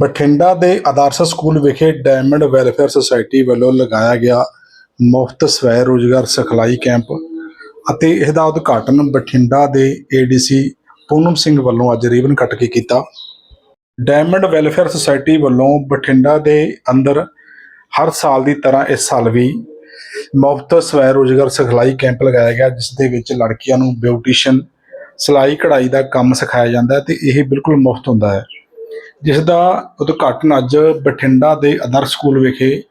ਬਠਿੰਡਾ ਦੇ ਆਦਰਸ਼ ਸਕੂਲ ਵਿਖੇ diamond welfare society ਵੱਲੋਂ ਲਗਾਇਆ ਗਿਆ ਮੁਫਤ ਸਵੈ ਰੋਜ਼ਗਾਰ ਸਿਖਲਾਈ ਕੈਂਪ ਅਤੇ ਇਸ ਦਾ ਉਦਘਾਟਨ ਬਠਿੰਡਾ ਦੇ ਏਡੀਸੀ ਪੂਨਮ ਸਿੰਘ ਵੱਲੋਂ ਅੱਜ ਰੀਬਨ ਕੱਟ ਕੇ ਕੀਤਾ। ਡਾਇਮੰਡ ਵੈਲਫੇਅਰ ਸੁਸਾਇਟੀ ਵੱਲੋਂ ਬਠਿੰਡਾ ਦੇ ਅੰਦਰ ਹਰ ਸਾਲ ਦੀ ਤਰ੍ਹਾਂ ਇਸ ਸਾਲ ਵੀ ਮੁਫਤ ਸਵੈ ਰੋਜ਼ਗਾਰ ਸਿਖਲਾਈ ਕੈਂਪ ਲਗਾਇਆ ਗਿਆ, ਜਿਸ ਦੇ ਵਿੱਚ ਲੜਕੀਆਂ ਨੂੰ ਬਿਊਟੀਸ਼ੀਅਨ ਸਿਲਾਈ ਕਢਾਈ ਦਾ ਕੰਮ ਸਿਖਾਇਆ ਜਾਂਦਾ ਹੈ ਤੇ ਇਹ ਬਿਲਕੁਲ ਮੁਫਤ ਹੁੰਦਾ ਹੈ। ਜਿਸ ਦਾ ਉਦਘਾਟਨ ਅੱਜ ਬਠਿੰਡਾ ਦੇ ਆਦਰਸ਼ ਸਕੂਲ ਵਿਖੇ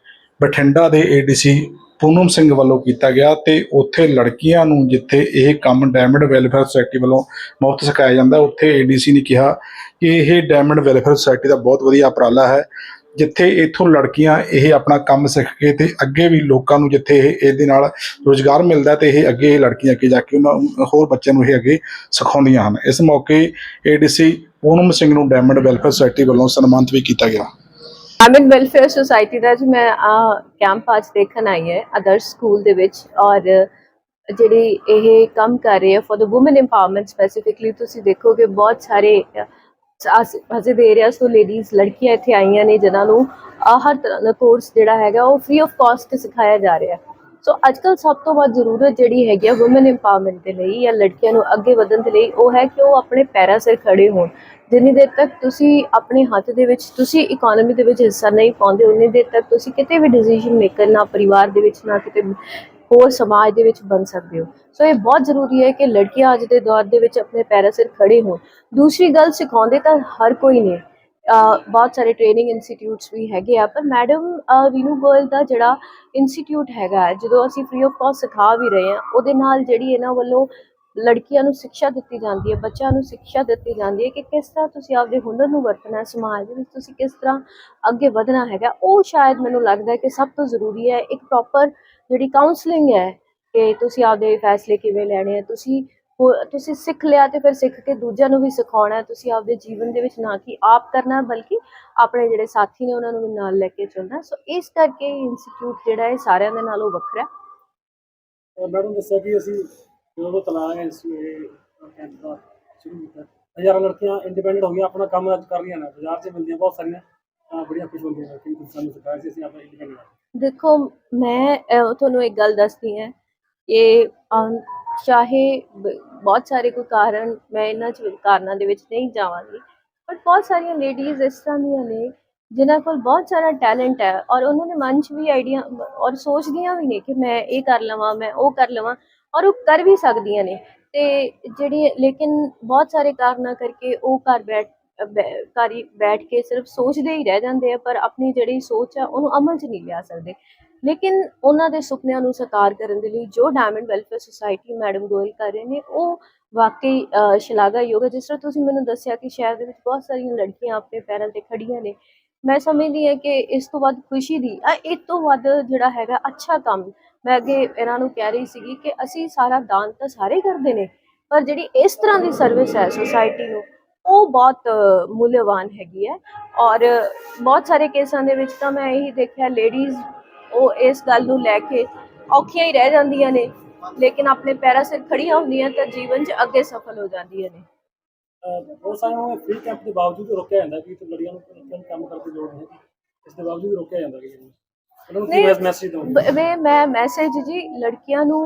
ਬਠਿੰਡਾ ਦੇ ਏਡੀਸੀ ਪੂਨਮ ਸਿੰਘ ਵੱਲੋਂ ਕੀਤਾ ਗਿਆ ਤੇ ਉੱਥੇ ਲੜਕੀਆਂ ਨੂੰ ਜਿੱਥੇ ਇਹ ਕੰਮ ਡਾਇਮੰਡ ਵੈਲਫੇਅਰ ਸੁਸਾਇਟੀ ਵੱਲੋਂ ਮੁਫਤ ਸਿਖਾਇਆ ਜਾਂਦਾ, ਉੱਥੇ ਏਡੀਸੀ ਨੇ ਕਿਹਾ ਕਿ ਇਹ ਡਾਇਮੰਡ ਵੈਲਫੇਅਰ ਸੁਸਾਇਟੀ ਦਾ ਬਹੁਤ ਵਧੀਆ ਉਪਰਾਲਾ ਹੈ, ਜਿੱਥੇ ਇਥੋਂ ਲੜਕੀਆਂ ਇਹ ਆਪਣਾ ਕੰਮ ਸਿੱਖ ਕੇ ਤੇ ਅੱਗੇ ਵੀ ਲੋਕਾਂ ਨੂੰ ਜਿੱਥੇ ਇਹ ਇਹਦੇ ਨਾਲ ਰੋਜ਼ਗਾਰ ਮਿਲਦਾ ਹੈ ਤੇ ਇਹ ਅੱਗੇ ਇਹ ਲੜਕੀਆਂ ਅੱਗੇ ਜਾ ਕੇ ਉਹਨਾਂ ਹੋਰ ਬੱਚਿਆਂ ਨੂੰ ਇਹ ਅੱਗੇ ਸਿਖਾਉਂਦੀਆਂ ਹਨ। ਇਸ ਮੌਕੇ ਏਡੀਸੀ ਪੂਨਮ ਸਿੰਘ ਨੂੰ ਡਾਇਮੰਡ ਵੈਲਫੇਅਰ ਸੁਸਾਇਟੀ ਵੱਲੋਂ ਸਨਮਾਨਿਤ ਵੀ ਕੀਤਾ ਗਿਆ। ਅਮਨ ਵੈਲਫੇਅਰ ਸੁਸਾਇਟੀ ਦਾ ਜੀ ਮੈਂ ਆ ਕੈਂਪ ਅੱਜ ਦੇਖਣ ਆਈ ਹੈ ਆਦਰਸ਼ ਸਕੂਲ ਦੇ ਵਿੱਚ ਔਰ ਜਿਹੜੀ ਇਹ ਕੰਮ ਕਰ ਰਹੀ ਹੈ for the women empowerment specifically ਤੁਸੀਂ ਦੇਖੋਗੇ ਬਹੁਤ ਸਾਰੇ, ਅਸੇ ਦੇ ਏਰੀਆਸ ਤੋਂ ਲੇਡੀਜ਼ ਲੜਕੀਆਂ ਇੱਥੇ ਆਈਆਂ ਨੇ ਜਿਨ੍ਹਾਂ ਨੂੰ ਹਰ ਤਰ੍ਹਾਂ ਦਾ ਕੋਰਸ ਜਿਹੜਾ ਹੈਗਾ ਉਹ ਫ੍ਰੀ ਆਫ ਕਾਸਟ ਸਿਖਾਇਆ ਜਾ ਰਿਹਾ। ਸੋ ਅੱਜਕੱਲ ਸਭ ਤੋਂ ਵੱਧ ਜ਼ਰੂਰਤ ਜਿਹੜੀ ਹੈਗੀ ਆ ਔਮਨ ਇੰਪਾਵਰਮੈਂਟ ਦੇ ਲਈ ਜਾਂ ਲੜਕੀਆਂ ਨੂੰ ਅੱਗੇ ਵਧਣ ਦੇ ਲਈ ਉਹ ਹੈ ਕਿ ਉਹ ਆਪਣੇ ਪੈਰਾਂ ਸਿਰ ਖੜੇ ਹੋਣ। ਜਿੰਨੀ ਦੇਰ ਤੱਕ ਤੁਸੀਂ ਆਪਣੇ ਹੱਥ ਦੇ ਵਿੱਚ, ਤੁਸੀਂ ਇਕਨੋਮੀ ਦੇ ਵਿੱਚ ਹਿੱਸਾ ਨਹੀਂ ਪਾਉਂਦੇ, ਉਨੀ ਦੇਰ ਤੱਕ ਤੁਸੀਂ ਕਿਤੇ ਵੀ ਡਿਸੀਜਨ ਮੇਕਰ ਨਾ ਪਰਿਵਾਰ ਦੇ ਵਿੱਚ, ਨਾ ਕਿਤੇ ਹੋਰ ਸਮਾਜ ਦੇ ਵਿੱਚ ਬਣ ਸਕਦੇ ਹੋ। ਸੋ ਇਹ ਬਹੁਤ ਜ਼ਰੂਰੀ ਹੈ ਕਿ ਲੜਕੀਆਂ ਅੱਜ ਦੇ ਦੌਰ ਦੇ ਵਿੱਚ ਆਪਣੇ ਪੈਰਾਂ ਸਿਰ ਖੜੇ ਹੋਣ। ਦੂਸਰੀ ਗੱਲ ਸਿਖਾਉਂਦੇ ਤਾਂ ਹਰ ਕੋਈ ਨੇ ਬਹੁਤ ਸਾਰੇ ਟ੍ਰੇਨਿੰਗ ਇੰਸਟੀਟਿਊਟਸ ਵੀ ਹੈਗੇ ਆ ਪਰ ਮੈਡਮ ਵੀਨੂ ਗੋਇਲ ਦਾ ਜਿਹੜਾ ਇੰਸਟੀਟਿਊਟ ਹੈਗਾ ਹੈ, ਜਦੋਂ ਅਸੀਂ ਫ੍ਰੀ ਆਫ ਕਾਸਟ ਸਿਖਾ ਵੀ ਰਹੇ ਹਾਂ ਉਹਦੇ ਨਾਲ ਜਿਹੜੀ ਇਹਨਾਂ ਵੱਲੋਂ ਲੜਕੀਆਂ ਨੂੰ ਸਿੱਖਿਆ ਦਿੱਤੀ ਜਾਂਦੀ ਹੈ ਬੱਚਿਆਂ ਨੂੰ ਸਿੱਖਿਆ ਦਿੱਤੀ ਜਾਂਦੀ ਹੈ ਕਿ ਕਿਸ ਤਰ੍ਹਾਂ ਤੁਸੀਂ ਆਪਦੇ ਹੁਨਰ ਨੂੰ ਵਰਤਣਾ ਹੈ ਸਮਾਜ ਦੇ ਵਿੱਚ ਤੁਸੀਂ ਕਿਸ ਤਰ੍ਹਾਂ ਅੱਗੇ ਵਧਣਾ ਹੈਗਾ ਉਹ ਸ਼ਾਇਦ ਮੈਨੂੰ ਲੱਗਦਾ ਕਿ ਸਭ ਤੋਂ ਜ਼ਰੂਰੀ ਹੈ ਇੱਕ ਪ੍ਰੋਪਰ ਜਿਹੜੀ ਕਾਉਂਸਲਿੰਗ ਹੈ ਕਿ ਤੁਸੀਂ ਆਪਦੇ ਫੈਸਲੇ ਕਿਵੇਂ ਲੈਣੇ ਆ ਤੁਸੀਂ ਤੁਸੀਂ ਸਿੱਖ ਲਿਆ ਤੇ ਫਿਰ ਸਿੱਖ ਕੇ ਦੂਜਿਆਂ ਨੂੰ ਵੀ ਸਿਖਾਉਣਾ ਹੈ। ਤੁਸੀਂ ਆਪਦੇ ਜੀਵਨ ਦੇ ਵਿੱਚ ਨਾ ਕਿ ਆਪ ਕਰਨਾ ਬਲਕਿ ਆਪਣੇ ਜਿਹੜੇ ਸਾਥੀ ਨੇ ਉਹਨਾਂ ਨੂੰ ਵੀ ਨਾਲ ਲੈ ਕੇ ਚੱਲਣਾ। ਸੋ ਇਸ ਕਰਕੇ ਇੰਸਟੀਚਿਊਟ ਜਿਹੜਾ ਹੈ ਸਾਰਿਆਂ ਦੇ ਨਾਲੋਂ ਵੱਖਰਾ ਹੈ। ਮੈਡਮ ਦੱਸਿਆ ਕਿ ਅਸੀਂ ਜਦੋਂ ਤੋਂ ਤਲਾਕ ਹੈ ਇਸ ਇਹ ਕੈਂਪ ਦਾ ਸ਼ੁਰੂ ਕੀਤਾ। ਹਜ਼ਾਰਾਂ ਲੜਕੀਆਂ ਇੰਡੀਪੈਂਡੈਂਟ ਹੋ ਗਈਆਂ ਆਪਣਾ ਕੰਮ ਅੱਜ ਕਰ ਰਹੀਆਂ ਨੇ। ਬਾਜ਼ਾਰ 'ਚ ਮਿਲਦੀਆਂ ਬਹੁਤ ਸਾਰੀਆਂ ਤਾਂ ਬੜੀਆਂ ਖੁਸ਼ ਹੁੰਦੀਆਂ ਨੇ ਕਿ ਤੁਸੀਂ ਸਾਨੂੰ ਸਿਖਾਇਆ ਸੀ ਅਸੀਂ ਆਪਣਾ ਇੰਡੀਪੈਂਡੈਂਟ ਦੇਖੋ ਮੈਂ ਤੁਹਾਨੂੰ ਇੱਕ ਗੱਲ ਦੱਸਦੀ ਹਾਂ। ਕਿ ਚਾਹੇ ਬ- ਬਹੁਤ ਸਾਰੇ ਕੋਈ ਕਾਰਨ ਮੈਂ ਇਹਨਾਂ ਚ ਕਾਰਨਾਂ ਦੇ ਵਿੱਚ ਨਹੀਂ ਜਾਵਾਂਗੀ ਬਟ ਬਹੁਤ ਸਾਰੀਆਂ ਲੇਡੀਜ਼ ਇਸ ਤਰ੍ਹਾਂ ਦੀਆਂ ਨੇ ਜਿਨ੍ਹਾਂ ਕੋਲ ਬਹੁਤ ਸਾਰਾ ਟੈਲੈਂਟ ਹੈ ਔਰ ਉਹਨਾਂ ਦੇ ਮਨ 'ਚ ਵੀ ਆਈਡੀਆ ਔਰ ਸੋਚਦੀਆਂ ਵੀ ਨੇ ਕਿ ਮੈਂ ਇਹ ਕਰ ਲਵਾਂ, ਮੈਂ ਉਹ ਕਰ ਲਵਾਂ ਔਰ ਉਹ ਕਰ ਵੀ ਸਕਦੀਆਂ ਨੇ ਤੇ ਜਿਹੜੀ ਲੇਕਿਨ ਬਹੁਤ ਸਾਰੇ ਕਾਰਨਾਂ ਕਰਕੇ ਉਹ ਘਰ ਬੈਠ ਘਰ ਬੈਠ ਕੇ ਸਿਰਫ ਸੋਚਦੇ ਹੀ ਰਹਿ ਜਾਂਦੇ ਆ ਪਰ ਆਪਣੀ ਜਿਹੜੀ ਸੋਚ ਆ ਉਹਨੂੰ ਅਮਲ 'ਚ ਨਹੀਂ ਲਿਆ ਸਕਦੇ। ਲੇਕਿਨ ਉਹਨਾਂ ਦੇ ਸੁਪਨਿਆਂ ਨੂੰ ਸਾਕਾਰ ਕਰਨ ਦੇ ਲਈ ਜੋ diamond welfare society madam Goyal ਕਰ ਰਹੇ ਨੇ ਉਹ ਵਾਕਈ ਸ਼ਲਾਘਾਯੋਗ ਹੈ ਜਿਸ ਤਰ੍ਹਾਂ ਤੁਸੀਂ ਮੈਨੂੰ ਦੱਸਿਆ ਕਿ ਸ਼ਹਿਰ ਦੇ ਵਿੱਚ ਬਹੁਤ ਸਾਰੀਆਂ ਲੜਕੀਆਂ ਆਪਣੇ ਪੈਰਾਂ ਤੇ ਖੜੀਆਂ ਨੇ ਮੈਂ ਸਮਝਦੀ ਹਾਂ ਕਿ ਇਸ ਤੋਂ ਵੱਧ ਖੁਸ਼ੀ ਦੀ ਅ, ਇਹ ਤੋਂ ਵੱਧ ਜਿਹੜਾ ਹੈਗਾ ਅੱਛਾ ਕੰਮ। ਮੈਂ ਅੱਗੇ ਇਹਨਾਂ ਨੂੰ ਕਹਿ ਰਹੀ ਸੀਗੀ ਕਿ ਅਸੀਂ ਸਾਰਾ ਦਾਨ ਤਾਂ ਸਾਰੇ ਕਰਦੇ ਨੇ ਪਰ ਜਿਹੜੀ ਇਸ ਤਰ੍ਹਾਂ ਦੀ ਸਰਵਿਸ ਹੈ ਸੁਸਾਇਟੀ ਨੂੰ ਉਹ ਬਹੁਤ ਮੁੱਲਵਾਨ ਹੈਗੀ ਹੈ ਔਰ ਬਹੁਤ ਸਾਰੇ ਕੇਸਾਂ ਦੇ ਵਿੱਚ ਤਾਂ ਮੈਂ ਇਹੀ ਦੇਖਿਆ ਲੇਡੀਜ਼ ਉਹ ਇਸ ਗੱਲ ਨੂੰ ਲੈ ਕੇ ਔਖੀਆਂ ਹੀ ਰਹਿ ਜਾਂਦੀਆਂ ਨੇ ਲੇਕਿਨ ਆਪਣੇ ਪੈਰਾਂ ਸਿਰ ਖੜੀਆਂ ਹੁੰਦੀਆਂ ਤਾਂ ਜੀਵਨ 'ਚ ਅੱਗੇ ਸਫਲ ਹੋ ਜਾਂਦੀਆਂ ਨੇ। ਬਹੁਤ ਸਾਰਿਆਂ ਨੂੰ ਫ੍ਰੀ ਕੈਂਪ ਦੇ ਬਾਵਜੂਦ ਰੋਕਿਆ ਜਾਂਦਾ ਕਿ ਤੇ ਲੜੀਆਂ ਨੂੰ ਲੜਕੀਆਂ ਨੂੰ ਕੰਮ ਕਰਕੇ ਲੋੜ ਨਹੀਂ ਇਸ ਦੇ ਬਾਵਜੂਦ ਰੋਕਿਆ ਜਾਂਦਾ ਕਿ ਉਹਨਾਂ ਨੂੰ ਕੀ ਮੈਸੇਜ ਦਊਂਗੇ ਬ- ਮੈਂ ਮੈਂ ਮੈਸੇਜ ਜੀ ਲੜਕੀਆਂ ਨੂੰ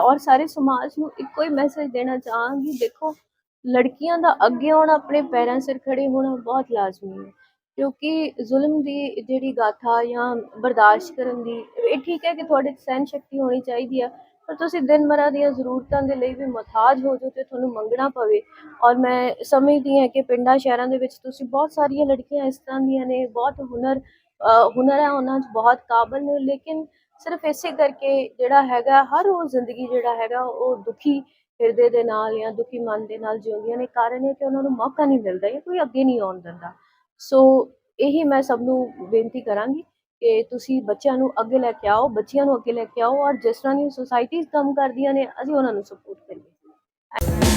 ਔਰ ਸਾਰੇ ਸਮਾਜ ਨੂੰ ਇੱਕੋ ਹੀ ਮੈਸੇਜ ਦੇਣਾ ਚਾਹਾਂਗੀ ਦੇਖੋ ਲੜਕੀਆਂ ਦਾ ਅੱਗੇ ਆਉਣਾ, ਆਪਣੇ ਪੈਰਾਂ ਸਿਰ ਖੜੇ ਹੋਣਾ ਬਹੁਤ ਲਾਜ਼ਮੀ ਹੈ। ਕਿਉਂਕਿ ਜ਼ੁਲਮ ਦੀ ਜਿਹੜੀ ਗਾਥਾ ਜਾਂ ਬਰਦਾਸ਼ਤ ਕਰਨ ਦੀ, ਇਹ ਠੀਕ ਹੈ ਕਿ ਤੁਹਾਡੇ 'ਚ ਸਹਿਨ ਸ਼ਕਤੀ ਹੋਣੀ ਚਾਹੀਦੀ ਆ, ਪਰ ਤੁਸੀਂ ਦਿਨ ਮਰਾ ਦੀਆਂ ਜ਼ਰੂਰਤਾਂ ਦੇ ਲਈ ਵੀ ਮਥਾਜ ਹੋ ਜਾਓ ਤੇ ਤੁਹਾਨੂੰ ਮੰਗਣਾ ਪਵੇ। ਔਰ ਮੈਂ ਸਮਝਦੀ ਹਾਂ ਕਿ ਪਿੰਡਾਂ ਸ਼ਹਿਰਾਂ ਦੇ ਵਿੱਚ ਤੁਸੀਂ ਬਹੁਤ ਸਾਰੀਆਂ ਲੜਕੀਆਂ ਇਸ ਤਰ੍ਹਾਂ ਦੀਆਂ ਨੇ, ਬਹੁਤ ਹੁਨਰ ਹੁਨਰ ਹੈ ਉਹਨਾਂ 'ਚ, ਬਹੁਤ ਕਾਬਲ ਨੇ, ਲੇਕਿਨ ਸਿਰਫ ਇਸੇ ਕਰਕੇ ਜਿਹੜਾ ਹੈਗਾ, ਹਰ ਉਹ ਜ਼ਿੰਦਗੀ ਜਿਹੜਾ ਹੈਗਾ, ਉਹ ਦੁਖੀ ਹਿਰਦੇ ਦੇ ਨਾਲ ਜਾਂ ਦੁਖੀ ਮਨ ਦੇ ਨਾਲ ਜਿਉਂਦੀਆਂ ਨੇ, ਕਾਰਨ ਇਹ ਕਿ ਉਹਨਾਂ ਨੂੰ ਮੌਕਾ ਨਹੀਂ ਮਿਲਦਾ ਜਾਂ ਕੋਈ ਅੱਗੇ ਨਹੀਂ ਆਉਣ ਦਿੰਦਾ। ਸੋ ਇਹੀ ਮੈਂ ਸਭ ਨੂੰ ਬੇਨਤੀ ਕਰਾਂਗੀ ਕਿ ਤੁਸੀਂ ਬੱਚਿਆਂ ਨੂੰ ਅੱਗੇ ਲੈ ਕੇ ਆਓ, ਬੱਚਿਆਂ ਨੂੰ ਅੱਗੇ ਲੈ ਕੇ ਆਓ ਔਰ ਜਿਸ ਤਰ੍ਹਾਂ ਦੀ ਸੁਸਾਇਟੀਜ਼ ਕੰਮ ਕਰਦੀਆਂ ਨੇ, ਅਸੀਂ ਉਹਨਾਂ ਨੂੰ ਸਪੋਰਟ ਕਰੀਏ।